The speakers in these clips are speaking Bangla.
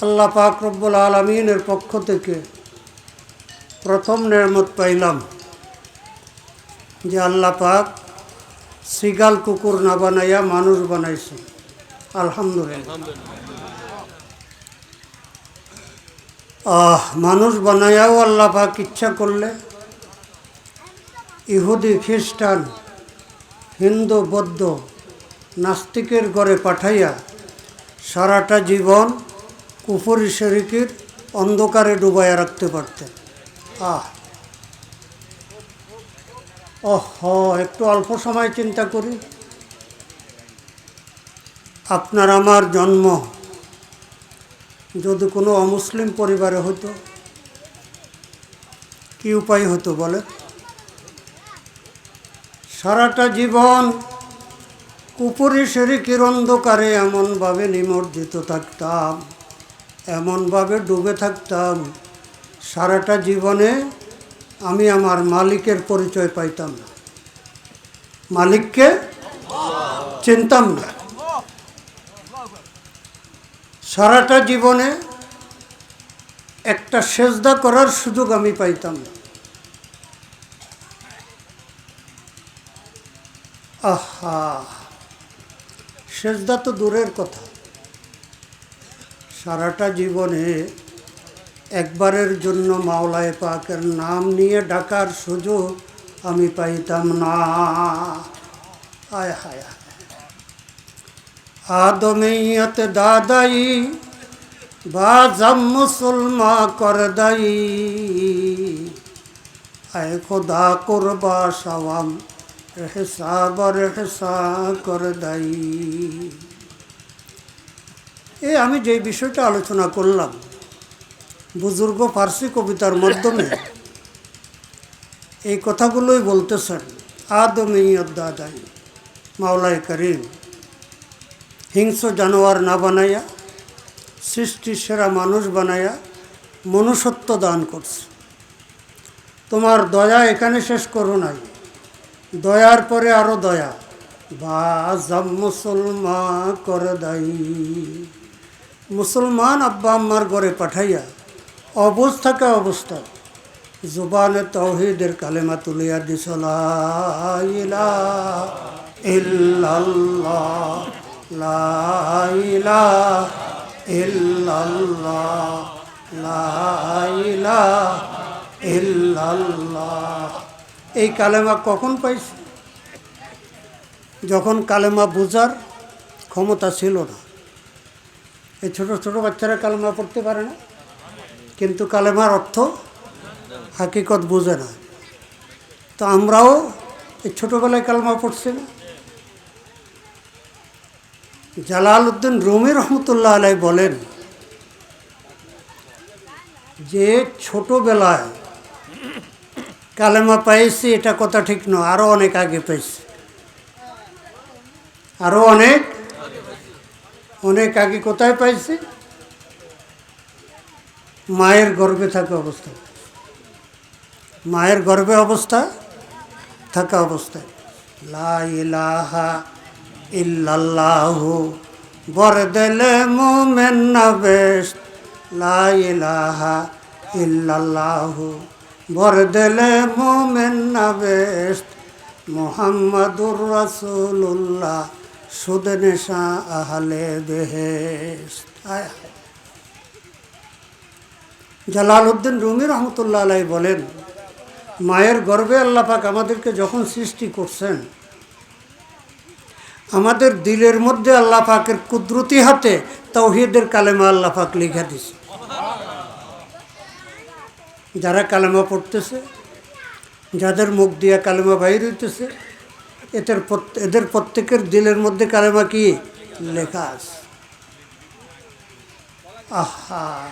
আল্লাহ পাক রব্বুল আলমিনের পক্ষ থেকে প্রথম নেয়ামত পাইলাম যে আল্লাহ পাক সিগাল কুকুর না বানাইয়া মানুষ বানাইছে। আলহামদুলিল্লাহ। আহ, মানুষ বানাইয়াও আল্লাহ পাক ইচ্ছা করলে ইহুদি, খ্রিস্টান, হিন্দু, বৌদ্ধ নাস্তিকের ঘরে পাঠাইয়া সারাটা জীবন কুফরি শরিকের অন্ধকারে ডুবাইয়া রাখতে পারতেন আহ। ওহ, একটু অল্প সময় চিন্তা করি। আপনার আমার জন্ম। যদি কোনো অমুসলিম পরিবারে হতো কি উপায় হতো বলে সারাটা জীবন কুপুরি শরিকের অন্ধকারে এমনভাবে নিমজ্জিত থাকতাম। এমনভাবে ডুবে থাকতাম, সারাটা জীবনে আমি আমার মালিকের পরিচয় পাইতাম না। মালিককে চিনতাম না। সারাটা জীবনে একটা সেজদা করার সুযোগ আমি পাইতাম না। আহা, সেজদা তো দূরের কথা। সারাটা জীবনে একবারের জন্য মাওলায় পাকের নাম নিয়ে ডাকার সুযোগ আমি পাইতাম না। আয় হায় হায়। আদমিয়ত বা জাম মুসলমা কর দাই। আয় খোদা কুরবা সওয়াম এহসাব রেহসা কর দাই। এ, আমি যে বিষয়টা আলোচনা করলাম, বুজুর্গ ফার্সি কবিতার মাধ্যমে, এই কথাগুলোই বলতেছেন আদমিয়ত দাদাই মাওলায় করিম। হিংস্র জানোয়ার না বানাইয়া, সৃষ্টি সেরা মানুষ বানাইয়া মনুষ্যত্ব দান করছে। তোমার দয়া এখানে শেষ করো নাই, দয়ার পরে আরও দয়া। বা মুসলমা করে দায়ী। মুসলমান আব্বা আম্মার ঘরে পাঠাইয়া অবুজ থাকা অবস্থা। জুবানে তৌহিদের কালেমা তুলিয়া দিসলা ইল্লাল্লাহ, লা ইলাহা ইল্লাল্লাহ, লা ইলাহা এই কালেমা কখন পাইছি? যখন কালেমা বোঝার ক্ষমতা ছিল না। এই ছোট ছোট বাচ্চারা কালেমা পড়তে পারে না। কিন্তু কালেমার অর্থ হাকিকত বোঝে না। তো আমরাও এই ছোটোবেলায় কালেমা পড়ছি না জালাল উদ্দিন রুমি রহমতুল্লাহ আলাই বলেন যে ছোটোবেলায় কালেমা পাইছি, এটা কথা ঠিক নয় আরও অনেক আগে পাইছি। আরও অনেক অনেক আগে কোথায় পাইছি? মায়ের গর্ভে থাকা অবস্থা। মায়ের গর্ভে অবস্থা, থাকা অবস্থায় লা ইলাহা ইল্লাল্লাহু বর দিলে মোমেন না বেশ। লা ইলাহা ইল্লাল্লাহু বর দিলে মোমেন না বেশ। মোহাম্মদুর রাসূলুল্লাহ সুদ নেশা আহলে বেহেশ আয় হায়। জালালউদ্দিন রুমি রহমতুল্লাহ আলাই বলেন, মায়ের গর্ভে আল্লাহ পাক আমাদেরকে যখন সৃষ্টি করছেন, আমাদের দিলের মধ্যে আল্লাহ পাকের কুদরতি হাতে তৌহিদের কালেমা আল্লাহ পাক লিখা দিছে যারা কালেমা পড়তেছে, যাদের মুখ দিয়া কালেমা বাইর হইতেছে এদের এদের প্রত্যেকের দিলের মধ্যে কালেমা কি? লেখা আছে। আহা।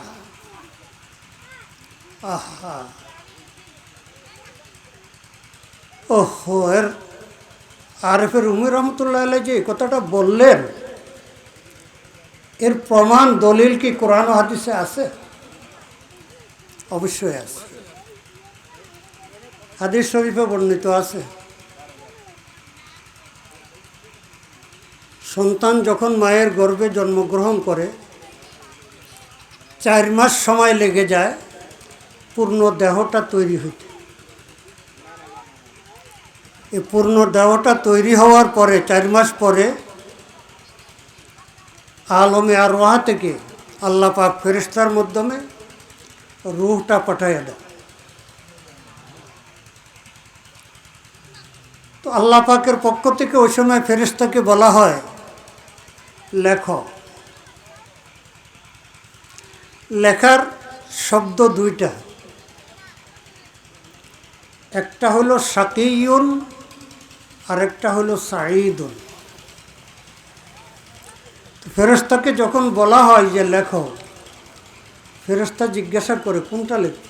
আহা। ওহো, এর আরেফের উমির রহমতুল্লাহ আলাই যে কথাটা বললেন, এর প্রমাণ, দলিল কি কোরআন হাদিসে আছে? অবশ্যই আছে। হাদিস শরীফে বর্ণিত আছে। সন্তান যখন মায়ের গর্ভে জন্মগ্রহণ করে, চার মাস সময় লেগে যায়, পূর্ণ দেহটা তৈরি হইতে। এই পূর্ণ দেহটা তৈরি হওয়ার পরে, চার মাস পরে আলমে আরোহা থেকে আল্লাহ পাক ফেরিস্তার মাধ্যমে রুহটা পাঠাইয়া দেয় তো আল্লাহ পাকের পক্ষ থেকে ওই সময় ফেরিস্তাকে বলা হয় লেখ। লেখার শব্দ দুইটা। একটা হলো সাকিউন আর একটা হলো সাঈদুন। ফেরস্তাকে যখন বলা হয় যে লেখো ফেরস্তা জিজ্ঞাসা করে, কোনটা লিখব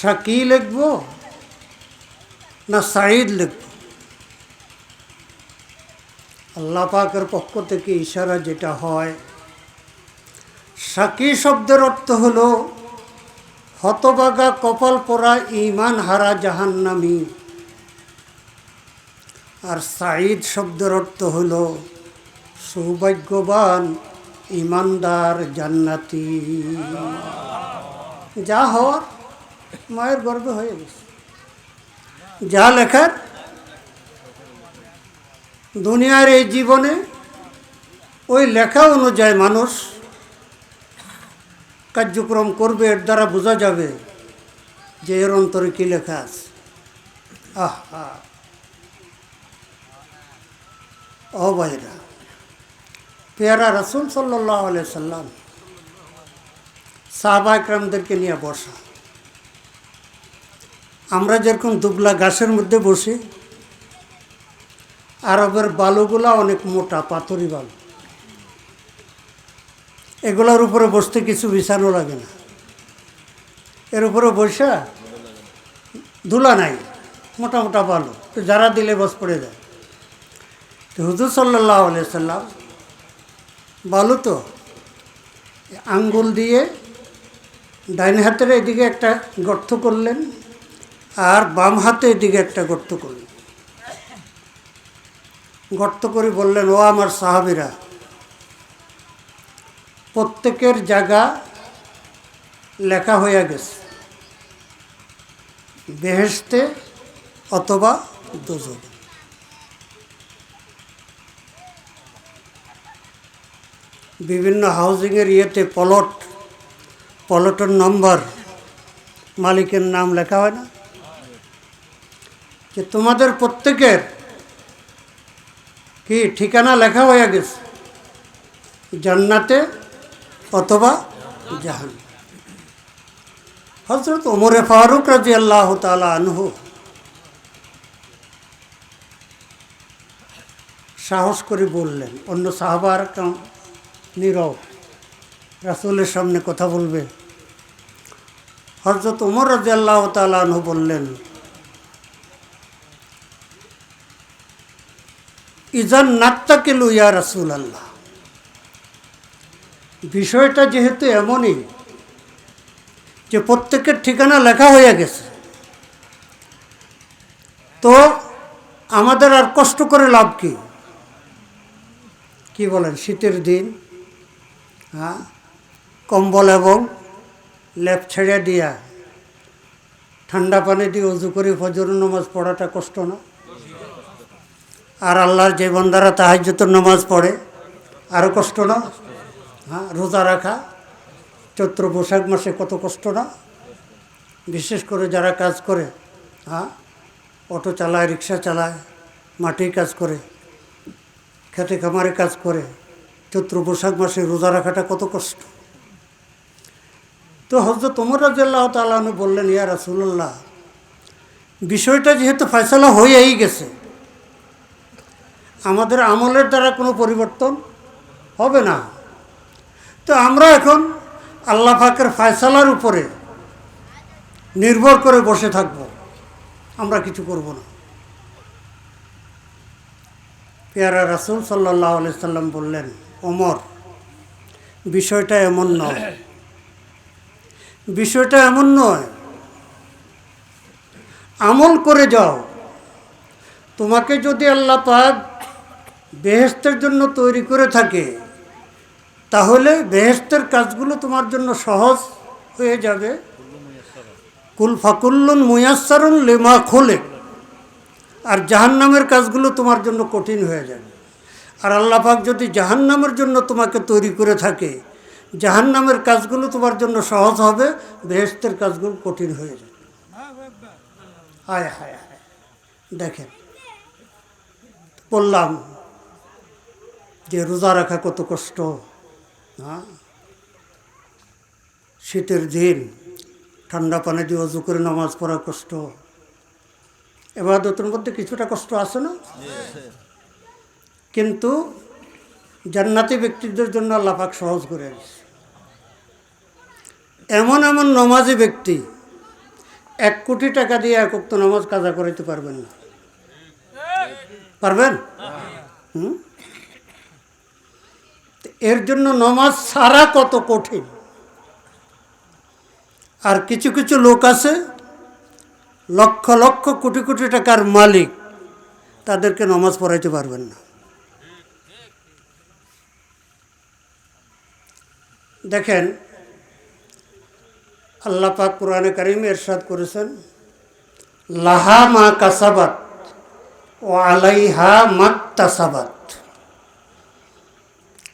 সাকি লিখব না সাঈদ লিখব? আল্লাহ পাকের পক্ষ থেকে ইশারা যেটা হয়, সাকি শব্দের অর্থ হলো হতবাগা কপাল পরা ইমান হারা জাহান্নামী। আর সাঈদ শব্দের অর্থ হল, সৌভাগ্যবান ইমানদার জান্নাতি। যা হওয়ার, মায়ের গর্বে হয়ে গেছে। যা লেখার দুনিয়ার এই জীবনে ওই লেখা অনুযায়ী মানুষ কার্যক্রম করবে, এর দ্বারা বোঝা যাবে যে এর অন্তরে কী লেখা আছে। আহা। ও ভাইরা, পেয়ারা রসুল সাল্লাহ আলিয়া সাল্লাম সাহবা একরামদেরকে নিয়ে বসা। আমরা যেরকম দুবলা গাছের মধ্যে বসি আরবের বালুগুলা অনেক মোটা, পাথরি বালু। এগুলোর উপরে বসতে কিছু বিছানো লাগে না। এর উপরে বসা ধুলা নাই, মোটা মোটা বালু। তো যারা দিলে বস পড়ে যায়। তো হুজুর সাল্লাহ সাল্লাম বালু তো আঙ্গুল দিয়ে ডাইন হাতের এদিকে একটা গর্ত করলেন আর বাম হাতে এদিকে একটা গর্ত করলেন। গর্ত করে বললেন, ও আমার সাহাবিরা, প্রত্যেকের জায়গা লেখা হয়ে গেছে। বেহেস্তে অথবা দোজকে বিভিন্ন হাউজিংয়ের ইয়েতে পলট, পলটের নম্বর, মালিকের নাম লেখা হয় না। যে তোমাদের প্রত্যেকের কি ঠিকানা লেখা হয়ে গেছে? জান্নাতে অথবা জাহান। হজরত ওমরে ফারুক রাজি আল্লাহ তালা আনহু সাহস করে বললেন, অন্য সাহাবার নীরব রাসুলের সামনে কথা বলবে। হজরত উমর রাজি আল্লাহ তালু বললেন ইজান নাত্তাকিলু ইয়া রাসুল আল্লাহ বিষয়টা যেহেতু এমনই যে প্রত্যেকের ঠিকানা লেখা হয়ে গেছে, তো আমাদের আর কষ্ট করে লাভ কি? কি বলেন, শীতের দিন হ্যাঁ কম্বল এবং লেপ ছেড়ে দিয়া ঠান্ডা পানি দিয়ে উজু করে ফজর নামাজ পড়াটা কষ্ট না? আর আল্লাহর যে বন্দারা তাহাজ্যতর নামাজ পড়ে আরও কষ্ট না? হ্যাঁ রোজা রাখা, চৈত্র বৈশাখ মাসে কত কষ্ট না? বিশেষ করে যারা কাজ করে হ্যাঁ অটো চালায়, রিক্সা চালায় মাটি কাজ করে, খেতে খামারে কাজ করে, চৈত্র বৈশাখ মাসে রোজা রাখাটা কত কষ্ট। তো হজরত তোমর রাজ্লাহ তালু বললেন, ইয়া রাসুল্লাহ বিষয়টা যেহেতু ফয়সলা হয়েই গেছে আমাদের আমলের দ্বারা কোনো পরিবর্তন হবে না। তো আমরা এখন আল্লাহ পাকের ফয়সালার উপরে নির্ভর করে বসে থাকব। আমরা কিছু করব না। পেয়ারা রাসুল সাল্লাহ সাল্লাম বললেন, ওমর, বিষয়টা এমন নয়। বিষয়টা এমন নয়। আমল করে যাও। তোমাকে যদি আল্লাহ পাক বেহেস্তের জন্য তৈরি করে থাকে, তাহলে বেহেস্তের কাজগুলো তোমার জন্য সহজ হয়ে যাবে। কুল ফাকুল্লুন মুয়াসারুন লেমা খোলে আর জাহান্নামের কাজগুলো তোমার জন্য কঠিন হয়ে যাবে। আর আল্লাহ পাক যদি জাহান্নামের জন্য তোমাকে তৈরি করে থাকে, জাহান্নামের কাজগুলো তোমার জন্য সহজ হবে বেহেস্তের কাজগুলো কঠিন হয়ে যাবে। হায় হায় হায়। দেখেন, বললাম যে রোজা রাখা কত কষ্ট হ্যাঁ? শীতের দিন, ঠান্ডা পানি দিয়ে অজু করে নামাজ পড়া কষ্ট। এবাদতের মধ্যে কিছুটা কষ্ট আছে না? কিন্তু জান্নাতি ব্যক্তিদের জন্য আল্লাহ পাক সহজ করে এমন এমন নমাজি ব্যক্তি, এক কোটি টাকা দিয়ে এক নামাজ কাজা করাইতে পারবেন না। পারবেন? হুম? এর জন্য নমাজ সারা কত কঠিন। আর কিছু কিছু লোক আছে, লক্ষ লক্ষ কোটি কোটি টাকার মালিক, তাদেরকে নমাজ পড়াইতে পারবেন না। দেখেন, আল্লাহ পাক কোরআনে কারিম এরশাদ করেছেন, লাহা মা কাসাবাত ও আলাইহা মাত্তাসাবাত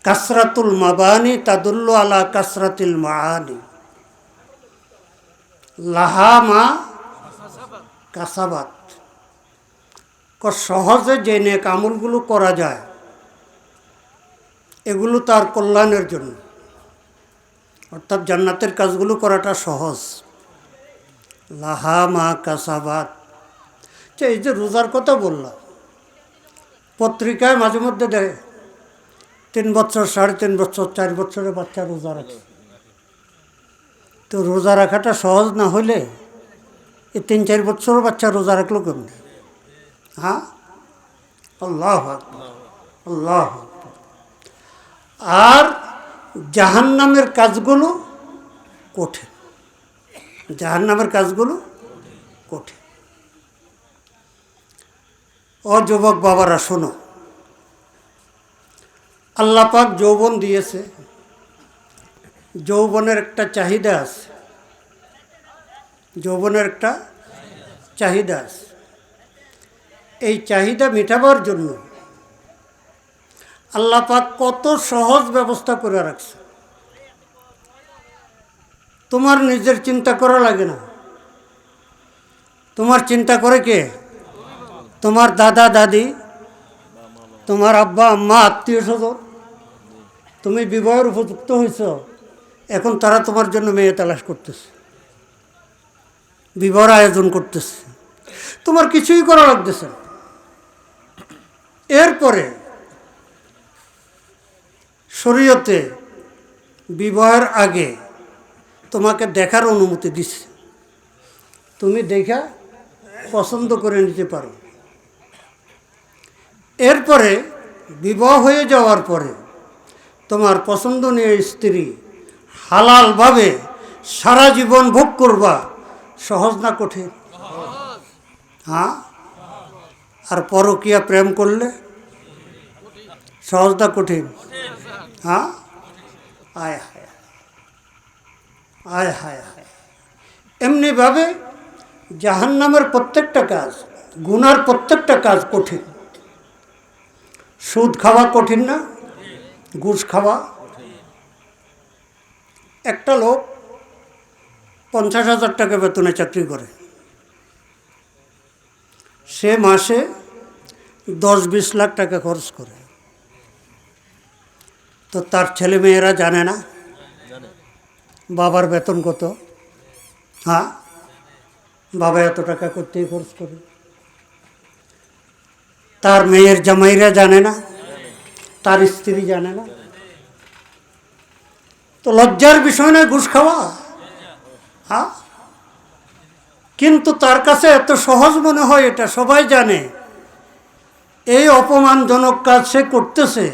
কাসরাতুল মাবানি তাদুল্লু আলা কাসরাতিল মাআনি। লাহা মা কাসাবাত। সহজে যে নেক আমলগুলো করা যায়, এগুলো তার কল্যাণের জন্য। অর্থাৎ জান্নাতের কাজগুলো করাটা সহজ। লাহা মা কাসাবাত। এই যে রোজার কথা বললাম, পত্রিকায় মাঝে মধ্যে দেয় তিন বছর, সাড়ে তিন বছর, চার বছরের বাচ্চা রোজা রাখে। তো রোজা রাখাটা সহজ না হলে এই তিন, চার বছরের বাচ্চা রোজা রাখল কেমনি? হ্যাঁ? আল্লাহ আল্লাহ। আর জাহান্নামের কাজগুলো কঠিন। জাহান্নামের কাজগুলো কঠিন। ও যুবক বাবারা, শোনো। আল্লাহ পাক যৌবন দিয়েছে। যৌবনের একটা চাহিদা আছে। যৌবনের একটা চাহিদা আছে। এই চাহিদা মেটাবার জন্য আল্লাহ পাক কত সহজ ব্যবস্থা করে রাখছে। তোমার নিজের চিন্তা করা লাগে না। তোমার চিন্তা করে কে? তোমার দাদা, দাদি, তোমার আব্বা, আম্মা আত্মীয় স্বজন তুমি বিবাহের উপযুক্ত হয়েছ, এখন তারা তোমার জন্য মেয়ে তালাশ করতেছে। বিবাহের আয়োজন করতেছে। তোমার কিছুই করা লাগতেছে না। এরপরে শরীয়তে বিবাহের আগে তোমাকে দেখার অনুমতি দিচ্ছে তুমি দেখা পছন্দ করে নিতে পারো। এরপরে বিবাহ হয়ে যাওয়ার পরে তোমার পছন্দনীয় স্ত্রী হালালভাবে সারা জীবন ভোগ করবা, সহজ না কঠিন? হ্যাঁ? আর পরকিয়া প্রেম করলে সহজ না কঠিন? হ্যাঁ? আয় হায় আয় হায় হায় এমনিভাবে জাহান্নামের প্রত্যেকটা কাজ, গুনার প্রত্যেকটা কাজ কঠিন। সুদ খাওয়া কঠিন না। ঘুষ খাওয়া। একটা লোক পঞ্চাশ হাজার টাকা বেতনে চাকরি করে। সে মাসে দশ বিশ লাখ টাকা খরচ করে। তো তার ছেলে মেয়েরা জানে না। বাবার বেতন কত? হ্যাঁ? বাবা এত টাকা করতেই খরচ করে? তার মেয়ের জামাইরা জানে না। তার স্ত্রী জানে না। তো লজ্জার বিষয় নয়, ঘুষ খাওয়া। হ্যাঁ? কিন্তু তার কাছে এত সহজ মনে হয় এটা, সবাই জানে। এই অপমানজনক কাজ সে করতেছে।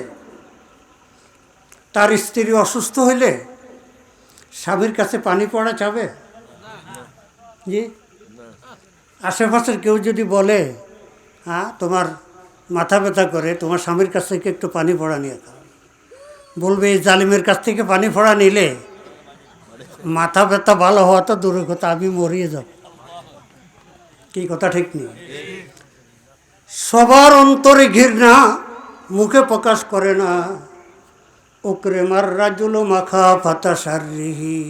তার স্ত্রী অসুস্থ হইলে স্বামীর কাছে পানি পড়া যাবে? জি? আশেপাশের কেউ যদি বলে হ্যাঁ তোমার মাথা ব্যথা করে, তোমার স্বামীর কাছ থেকে একটু পানি পড়া নিয়ে খাও। বলবে, এই জালিমের কাছ থেকে পানি ফোড়া নিলে মাথা ব্যথা ভালো হওয়া তো দূরের কথা, আমি মরিয়ে যাব। কি কথা, ঠিক নেই? সবার অন্তরে ঘৃণা, মুখে প্রকাশ করে না। ওকরে মার রাজুলো মাখা ফাতা সারিহি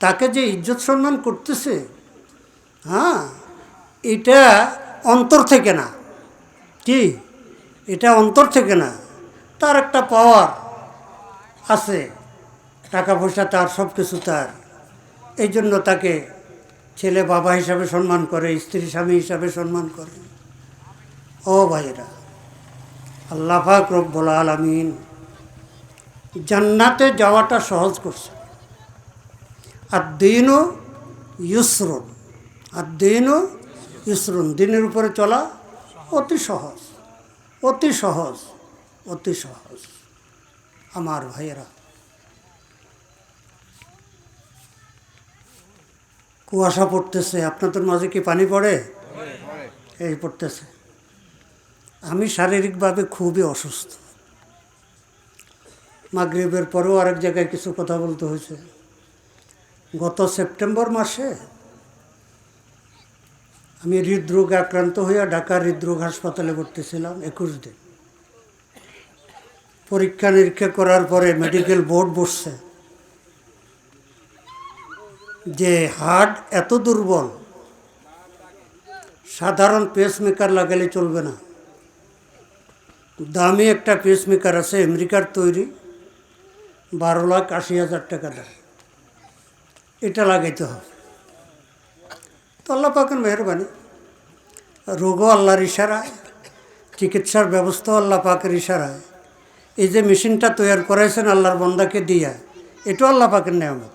তাকে যে ইজ্জত সম্মান করতেছে হ্যাঁ এটা অন্তর থেকে না। কি এটা অন্তর থেকে না, তার একটা পাওয়ার আছে। টাকা পয়সা তার, সব কিছু তার। এই জন্য তাকে ছেলে বাবা হিসাবে সম্মান করে, স্ত্রী স্বামী হিসাবে সম্মান করে। ও ভাইরা আল্লাহ পাক রব্বুল আলমিন জান্নাতে যাওয়াটা সহজ করছে। আর দিনও ইউসরুন আর দিনও ইউসরুন, দিনের উপরে চলা অতি সহজ অতি সহজ অতি সহজ, আমার ভাইয়েরা। কুয়াশা পড়তেছে, আপনাদের মাঝে কি পানি পড়ে? এই পড়তেছে। আমি শারীরিকভাবে খুবই অসুস্থ। মাগরীবের পরেও আরেক জায়গায় কিছু কথা বলতে হয়েছে। গত সেপ্টেম্বর মাসে আমি হৃদরোগে আক্রান্ত হইয়া ঢাকা হৃদরোগ হাসপাতালে ভর্তি ছিলাম একুশ দিন। পরীক্ষা নিরীক্ষা করার পরে মেডিকেল বোর্ড বসছে যে হার্ট এত দুর্বল, সাধারণ পেসমেকার লাগালে চলবে না। দামি একটা পেসমেকার আছে, আমেরিকার তৈরি, বারো লাখ আশি হাজার টাকা দাম। এটা লাগাইতে হবে। তো আল্লাহ পাকের মেহরবানি। রোগও আল্লাহর ইশারায়, চিকিৎসার ব্যবস্থাও আল্লাহ পাকের ইশারায়। এই যে মেশিনটা তৈরি করাইছেন আল্লাহর বন্দাকে দিয়া, এটাও আল্লাহ পাকের নিয়ামত।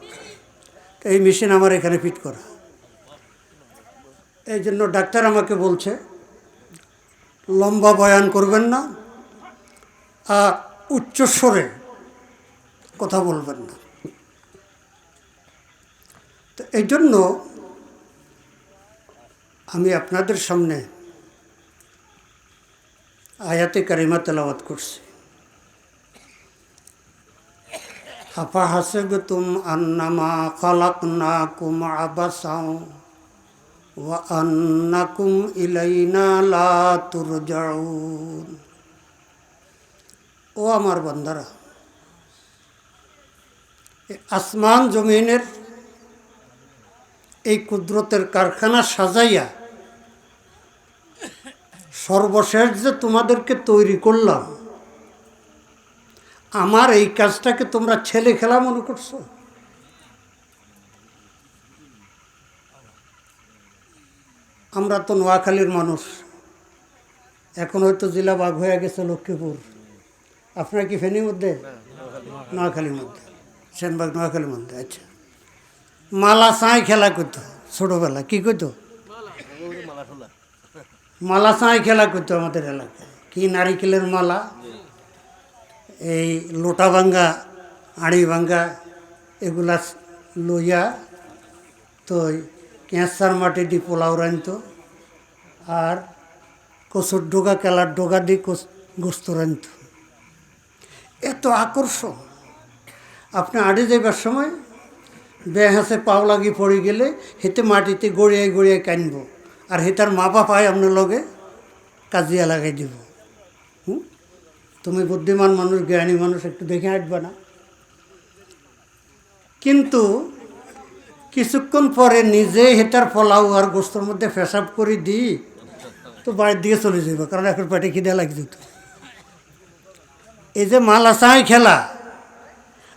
এই মেশিন আমার এখানে ফিট করা। এই জন্য ডাক্তার আমাকে বলছে, লম্বা বয়ান করবেন না, আর উচ্চস্বরে কথা বলবেন না। তো এই জন্য আমি আপনাদের সামনে আয়াতে কারিমা তেলাওয়াত করছি। আফা হাসেব তুম আন্নামা খালাক না কুম আবাসাও ওয়া আন্নাকুম ইলাইনা লা তুরজাউন। ও আমার বান্দারা আসমান জমিনের এই কুদরতের কারখানা সাজাইয়া সর্বশেষ যে তোমাদেরকে তৈরি করলাম, আমার এই কাজটাকে তোমরা ছেলে খেলা মনে করছ? আমরা তো নোয়াখালীর মানুষ, এখন হয়তো জেলা বাঘ হয়ে গেছে লক্ষ্মীপুর। আপনার কি ফেনীর মধ্যে? নোয়াখালীর মধ্যে। সেনবাগ নোয়াখালীর মধ্যে আচ্ছা। মালা চাই খেলা করতো ছোটোবেলা কী করতো? মালা চাই খেলা করতো আমাদের এলাকায়। কি নারিকেলের মালা? এই লোটা ভাঙ্গা, আড়ি ভাঙ্গা, এগুলা লইয়া তো ক্যাঁচার মাটি দিয়ে পোলাও রাঁধতো আর কচুর ডোগা, কেলার ডোগা দিয়ে গোস্ত রাঁধতো। এত আকর্ষণ। আপনি আড়ে যাইবার সময় বেহাসে পাও লাগি পড়ে গেলে হেতে মাটিতে গড়িয়ে গড়িয়ে কানব। আর হেতার মা বাপায় আপনার লগে, কাজিয়া লাগাই দিব। হুম? তুমি বুদ্ধিমান মানুষ, জ্ঞানী মানুষ, একটু দেখে আসবে না। কিন্তু কিছুক্ষণ পরে নিজে হেতার ফলাও আর গোস্তর মধ্যে পেশাব করে দিই, তো বাড়ির দিকে চলে যাবে কারণ এখন পেটে খিদে লাগি যেত এই যে মালা চাই খেলা,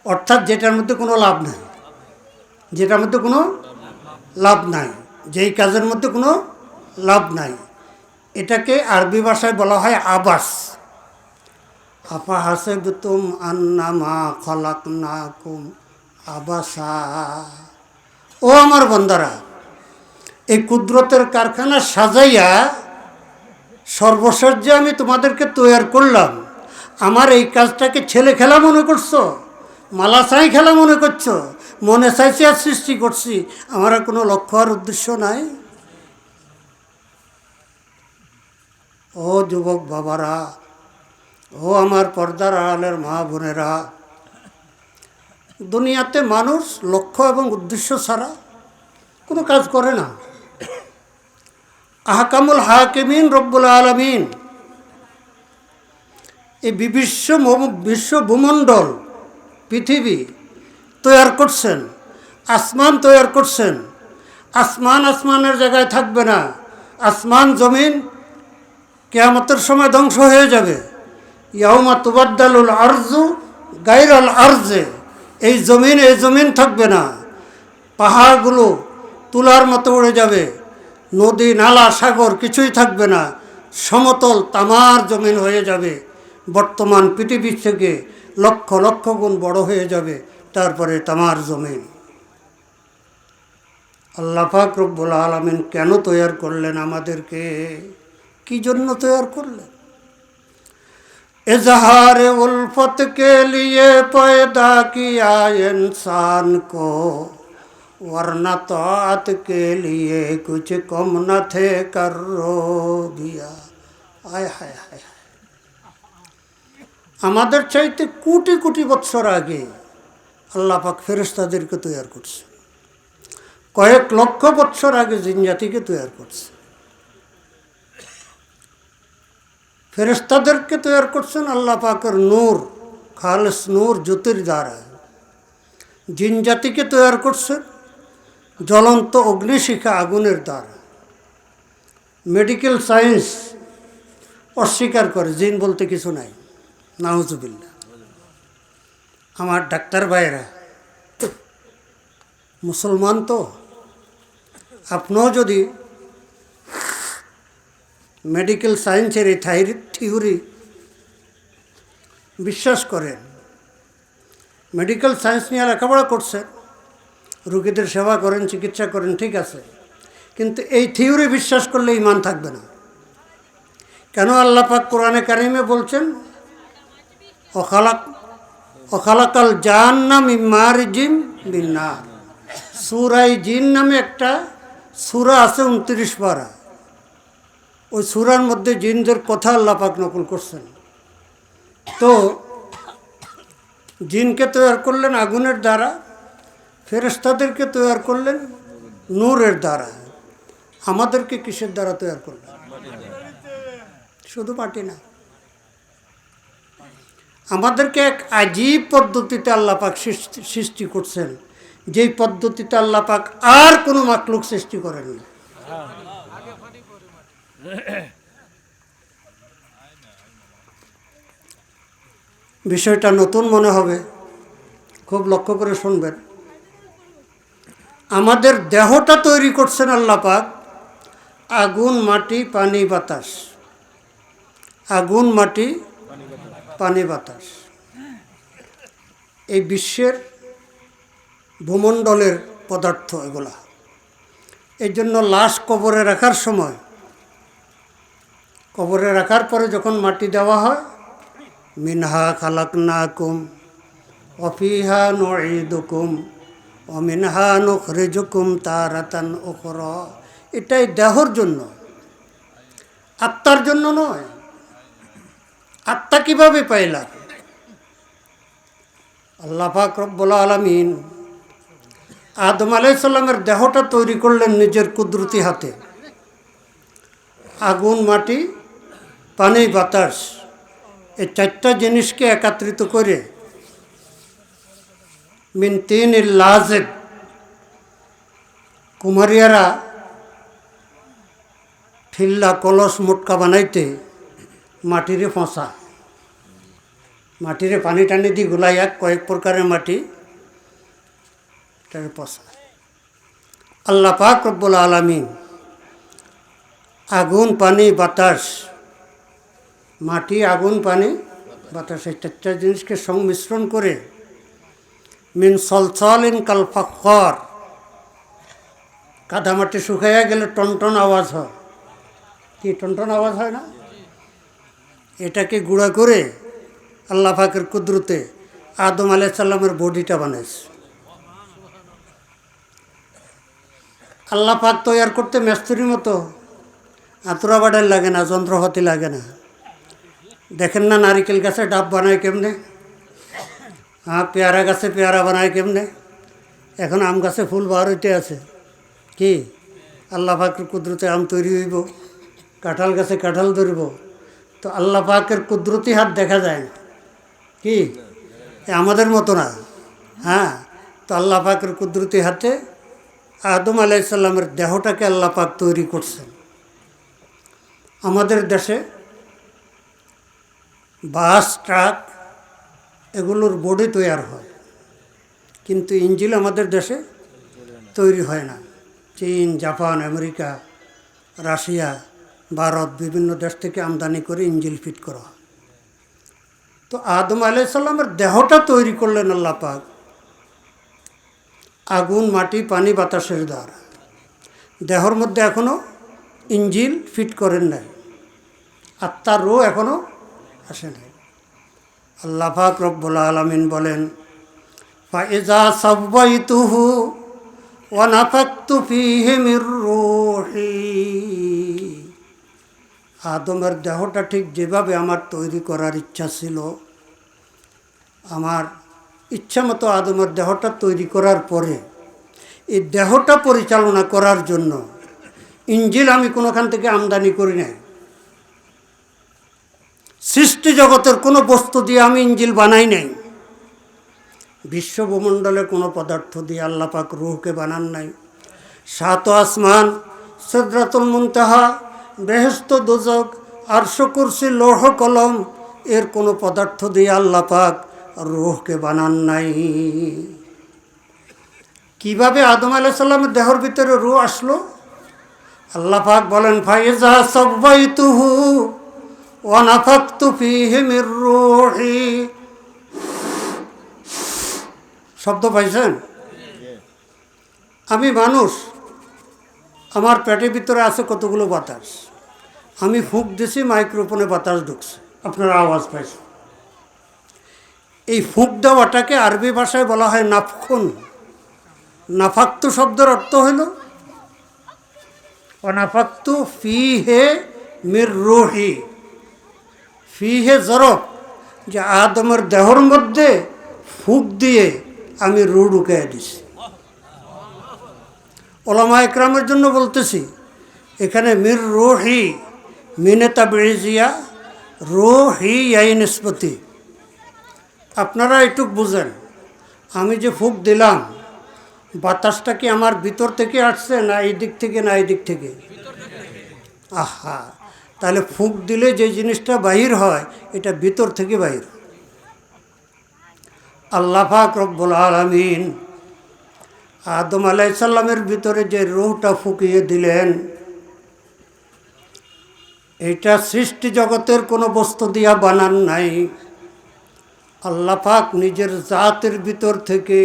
অর্থাৎ যেটার মধ্যে কোনো লাভ নাই। যেটার মধ্যে কোনো লাভ নাই। যেই কাজের মধ্যে কোনো লাভ নাই। এটাকে আরবি ভাষায় বলা হয় আবাস। আফা হাসে তুম আন্নামা খলাক না কুম আবাসা। ও আমার বন্দারা এই কুদরতের কারখানা সাজাইয়া সর্বশেষ আমি তোমাদেরকে তৈরি করলাম। আমার এই কাজটাকে ছেলে খেলা মনে করছ? মালা চাই খেলা মনে করছ? মনে চাইছে আর সৃষ্টি করছি। আমার কোনো লক্ষ্য আর উদ্দেশ্য নাই। ও যুবক বাবারা, ও আমার পর্দার আড়ালের মা বোনেরা, দুনিয়াতে মানুষ লক্ষ্য এবং উদ্দেশ্য ছাড়া কোনো কাজ করে না। আহকামুল হাকিমিন রব্বুল আলমিন, এই বিশ্ব বিশ্ব ভূমণ্ডল, পৃথিবী তৈয়ার করছেন, আসমান তৈয়ার করছেন। আসমান আসমানের জায়গায় থাকবে না, আসমান জমিন কেয়ামতের সময় ধ্বংস হয়ে যাবে। ইয়াউমা তুবাদ্দালুল আরজু গাইরাল আরজে এই জমিন এই জমিন থাকবে না। পাহাড়গুলো তুলার মতো উড়ে যাবে। নদী, নালা, সাগর কিছুই থাকবে না। সমতল, তামার জমিন হয়ে যাবে। বর্তমান পৃথিবীর থেকে লক্ষ লক্ষ গুণ বড় হয়ে যাবে তারপরে তামার জমিন। আল্লাহ পাক রব্বুল আলমিন কেন তৈয়ার করলেন আমাদেরকে? কি জন্য তৈয়ার করলেন इजहार उल्फत के लिए पैदा किया इंसान को वरना तोआत के लिए कुछ कम न थे कर रो दिया आय हाय हाय हाय আমাদের চাইতে কোটি কোটি বৎসর আগে আল্লাহ পাক ফেরেস্তাদেরকে তৈয়ার করছে কয়েক লক্ষ বৎসর আগে জিনজাতিকে তৈয়ার করছে ফেরেস্তাদেরকে তৈয়ার করছেন আল্লাহ পাকের নূর, খালেস নূর জ্যোতির দ্বারা জিন জাতিকে তৈয়ার করছেন জ্বলন্ত অগ্নিশিখা আগুনের দ্বারা। মেডিকেল সায়েন্স অস্বীকার করে, জিন বলতে কিছু নাই। নাউজুবিল্লা আমার ডাক্তার ভাইয়েরা, মুসলমান তো, আপনিও যদি মেডিকেল সায়েন্সের এই থিওরি বিশ্বাস করেন। মেডিকেল সায়েন্স নিয়ে লেখাপড়া করছেন রুগীদের সেবা করেন, চিকিৎসা করেন, ঠিক আছে। কিন্তু এই থিওরি বিশ্বাস করলে ইমান থাকবে না। কেন আল্লাহ পাক কোরআনে কারিমে বলছেন, অখালাক, অখালাকাল জান নাম ইমার জিম বিন্নার। সুরাই জিন নামে একটা সুরা আছে উনত্রিশ পারা। ওই সুরার মধ্যে জিনদের কথা আল্লাহ পাক নকল করছেন। তো জিনকে তৈয়ার করলেন আগুনের দ্বারা ফেরেস্তাদেরকে তৈয়ার করলেন নূরের দ্বারা। আমাদেরকে কিসের দ্বারা তৈয়ার করলেন? শুধু মাটি না। আমাদেরকে এক আজীব পদ্ধতিতে আল্লাহ পাক সৃষ্টি করছেন। যেই পদ্ধতিতে আল্লাহ পাক আর কোনো মাকলুক সৃষ্টি করেননি। বিষয়টা নতুন মনে হবে। খুব লক্ষ্য করে শুনবেন। আমাদের দেহটা তৈরি করছেন আল্লাপাক আগুন, মাটি, পানি, বাতাস। আগুন, মাটি, পানি, বাতাস। এই বিশ্বের ভূমণ্ডলের পদার্থ এগুলা। এই জন্য লাশ কবরে রাখার সময় কবরে রাখার পরে যখন মাটি দেওয়া হয়, মিনহা খালাক না কুম অফিহা নঈদুকুম অমিনহা নখরেজুকুম তারাতান ওখর এটাই দেহর জন্য। আত্মার জন্য নয়। আত্মা কীভাবে পাইলাম আল্লাহ পাক রব্বুল আলমিন আদম আলাইসাল্লামের দেহটা তৈরি করলেন নিজের কুদরতি হাতে। আগুন, মাটি পানি, বাতাস, এই চারটা জিনিসকে একত্রিত করে মিন তিন লাজেব কুমারিয়ারা ঠিল্লা কলস মোটকা বানাইতে মাটিরে ফসা। মাটিরে পানি টানি দি গুলাই এক কয়েক প্রকারের মাটি এটারে পচা আল্লাহ রব্বুল আলমিন আগুন, পানি, বাতাস মাটি, আগুন, পানি, বাতাস, এই চারটা জিনিসকে সংমিশ্রণ করে মিন সলসল ইন কালফাক্ষর কাদা মাটি শুকাইয়া গেলে টনটন আওয়াজ হয়। কি টনটন আওয়াজ হয় না? এটাকে গুঁড়া করে আল্লাহ পাকের কুদরতে আদম আলাইসাল্লামের বডিটা বানাইছে। আল্লাহ পাক তৈয়ার করতে মেস্তুরির মতো। আতুরা বাড়ার লাগে না, যন্ত্রপাতি লাগে না। দেখেন না নারিকেল গাছে ডাব বানায় কেমনে? হ্যাঁ পেয়ারা গাছে পেয়ারা বানায় কেমনে? এখন আম গাছে ফুল বার হইতে আছে। কি? আল্লাহ পাকের কুদরতে আম তৈরি হইব, কাঁঠাল গাছে কাঁঠাল ধরব। তো আল্লাহ পাকের কুদরতি হাত দেখা যায় না। কি? আমাদের মতো না। হ্যাঁ তো আল্লাহ পাকের কুদরতি হাতে আদম আলাইসাল্লামের দেহটাকে আল্লাহ পাক তৈরি করছেন। আমাদের দেশে বাস, ট্রাক, এগুলোর বডি তৈয়ার হয়। কিন্তু ইঞ্জিল আমাদের দেশে তৈরি হয় না। চীন, জাপান, আমেরিকা, রাশিয়া, ভারত বিভিন্ন দেশ থেকে আমদানি করে ইঞ্জিল ফিট করা হয়। তো আদম আলাইসাল্লামের দেহটা তৈরি করলেন আল্লাহ পাক। আগুন, মাটি, পানি, বাতাসের দ্বারা। দেহর মধ্যে এখনও ইঞ্জিল ফিট করেন নাই। আত্মার রো এখনও আসে নাই আল্লাহ পাক রব্বুল আলমিন বলেন, ফাইজা মির রূহি। আদমের দেহটা ঠিক যেভাবে আমার তৈরি করার ইচ্ছা ছিল, আমার ইচ্ছা মতো আদমের দেহটা তৈরি করার পরে, এই দেহটা পরিচালনা করার জন্য ইঞ্জিল আমি কোনোখান থেকে আমদানি করি নাই। সৃষ্টি জগতের কোনো বস্তু দিয়ে আমি ইঞ্জিল বানাই নাই। বিশ্বভূমণ্ডলে কোনো পদার্থ দিয়ে আল্লাপাক রুহকে বানান নাই। সাত আসমান, সদরাতুল মুনতাহা বেহেস্ত দুজক আরশ কুরসি লৌহ কলম, এর কোনো পদার্থ দিয়ে আল্লাপাক রুহকে বানান নাই। কীভাবে আদম আলাইসাল্লামের দেহর ভিতরে রু আসলো? আল্লাহ পাক বলেন, ফাইজা সব্বাইতুহু। ওয়ানাফাক্তু ফিহি মির রূহি। শব্দ পাইছেন? আমি মানুষ, আমার পেটের ভিতরে আছে কতগুলো বাতাস। আমি ফুঁক দিছি, মাইক্রোফোনে বাতাস ঢুকছে। আপনারা আওয়াজ পাইছেন। এই ফুঁক দেওয়াটাকে আরবি ভাষায় বলা হয় নাফখুন। নাফাক্তু শব্দের অর্থ হইল অনাফাক্তু ফি হে মির রুহি। ফি হে জরফ যে আদমের দেহর মধ্যে ফুক দিয়ে আমি রু ঢুকাই দিছি। ওলামা একরামের জন্য বলতেছি, এখানে মির রোহি মিনেতা বেড়িজিয়া রোহি ইয়াই নিষ্পতি আপনারা এটুক বুঝেন, আমি যে ফুক দিলাম, বাতাসটা কি আমার ভিতর থেকে আসছে না এই দিক থেকে, না এই দিক থেকে? আহা! তাহলে ফুক দিলে যে জিনিসটা বাহির হয়, এটা ভিতর থেকে বাহির। আল্লাহ পাক রব্বুল আলমিন আদম আলাইসাল্লামের ভিতরে যে রুহটা ফুকিয়ে দিলেন, এটা সৃষ্টি জগতের কোনো বস্তু দিয়া বানান নাই। আল্লাহ পাক নিজের জাতের ভিতর থেকে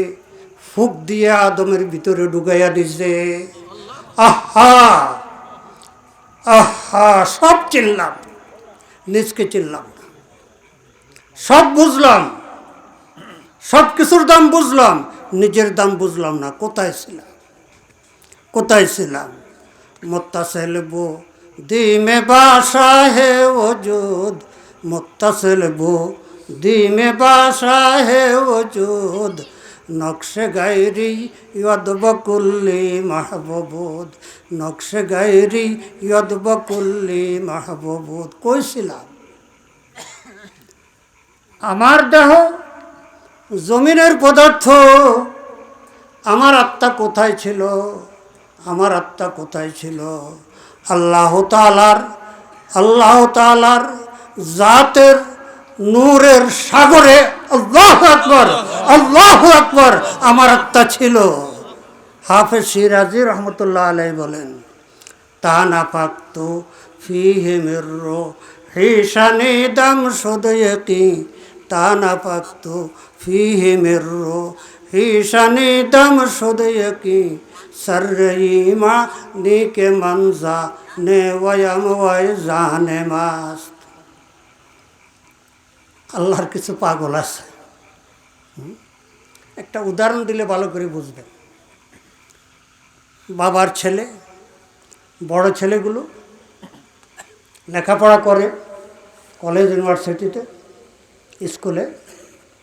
ফুক দিয়ে আদমের ভিতরে ঢুকাইয়া দিছে। আহা! আহা, সব চিনলাম। নিজকে চিনলাম সব বুঝলাম। সব কিছুর দাম বুঝলাম। নিজের দাম বুঝলাম না, কোথায় ছিলাম? কোথায় ছিলাম? মোত্তাসেলবো দিমে বাসা হে ওজুদ। মোত্তাসেলবো দিমে বাসা হে ওজুদ। নকশে গায়রি ইয়দ বকুল্লি মাহবুদ নকশে গায়রি ইয়দ বকুল্লি মাহবুদ কইছিলাম, আমার দেহ জমিনের পদার্থ, আমার আত্মা কোথায় ছিল? আমার আত্মা কোথায় ছিল? আল্লাহ তালার আল্লাহ তালার জাতের নূরের সাগরে আল্লাহ আকবর আল্লাহ আকবর আমার আত্মা ছিল। হাফেজ সিরাজি রহমতুল্লাহ আলাই বলেন, তা না পাক্ত ফি হেমের হিসানি দাম সদয়কি তা না পাক্ত ফি হেমের হিসানি দাম সদয়কি সর্রইমা নিকে মনজা নে ওয়াম ওয়াই জানে মাস্ত আল্লাহর কিছু পাগল আছে? একটা উদাহরণ দিলে ভালো করে বুঝবে বাবার ছেলে, বড় ছেলেগুলো লেখাপড়া করে কলেজ, ইউনিভার্সিটিতে, স্কুলে